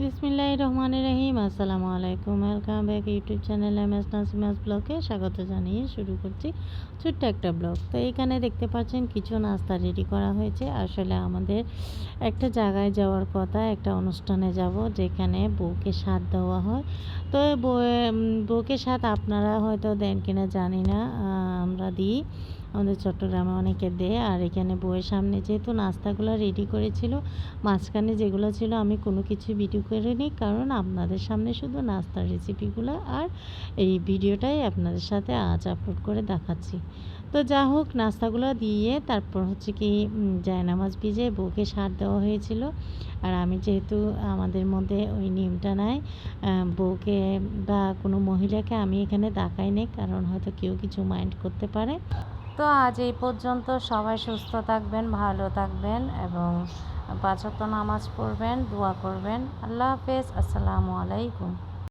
বিসমিল্লাহ রহমান রহিম। আসসালামু আলাইকুম। Welcome back YouTube channel M S Nasima's ব্লগে স্বাগত জানিয়ে শুরু করছি ছোট্ট একটা ব্লগ। তো এখানে দেখতে পাচ্ছেন কিছু নাস্তা রেডি করা হয়েছে। আসলে আমাদের একটা জায়গায় যাওয়ার কথা, একটা অনুষ্ঠানে যাব যেখানে বউকে স্বাদ দেওয়া হয়। তো বউকে স্বাদ আপনারা হয়তো দেন কিনা জানি না। আমরা দিই। আমাদের চট্টগ্রামে অনেকে দেয়, আর এখানে বইয়ের সামনে যেহেতু নাস্তাগুলো রেডি করেছিল, মাঝখানে যেগুলো ছিল আমি কোনো কিছু ভিডিও করিনি কারণ আপনাদের সামনে শুধু নাস্তার রেসিপিগুলো আর এই ভিডিওটাই আপনাদের সাথে আজ আপলোড করে দেখাচ্ছি। তো যা হোক, নাস্তাগুলো দিয়ে তারপর হচ্ছে কি জায়নামাজ ভিজে বউকে সার দেওয়া হয়েছিল। আর আমি যেহেতু আমাদের মধ্যে ওই নিয়মটা নাই বউকে বা কোনো মহিলাকে আমি এখানে দেখাই নেই, কারণ হয়তো কেউ কিছু মাইন্ড করতে পারে। তো আজ এই পর্যন্ত সবাই সুস্থ থাকবেন, ভালো থাকবেন এবং পাঁচত নামাজ পড়বেন, দোয়া করবেন। আল্লাহ হাফেজ, আসসালামু আলাইকুম।